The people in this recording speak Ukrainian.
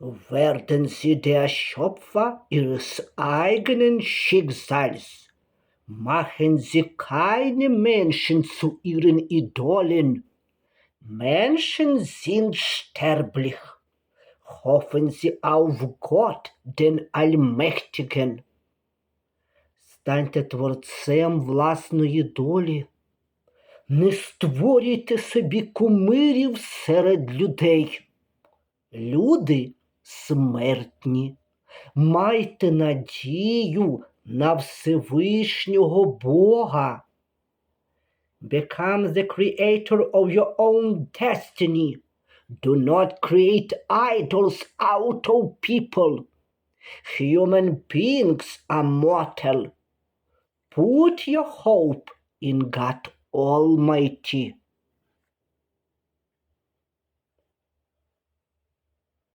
Werden Sie der Schöpfer Ihres eigenen Schicksals. Machen Sie keine Menschen zu Ihren Idolen. Menschen sind sterblich. Hoffen Sie auf Gott, den Allmächtigen. Станьте творцем власної долі. Не створюйте собі кумирів серед людей. Люди смертні. Майте надію на Всевишнього Бога. Become the creator of your own destiny. Do not create idols out of people. Human beings are mortal. Put your hope in God Almighty.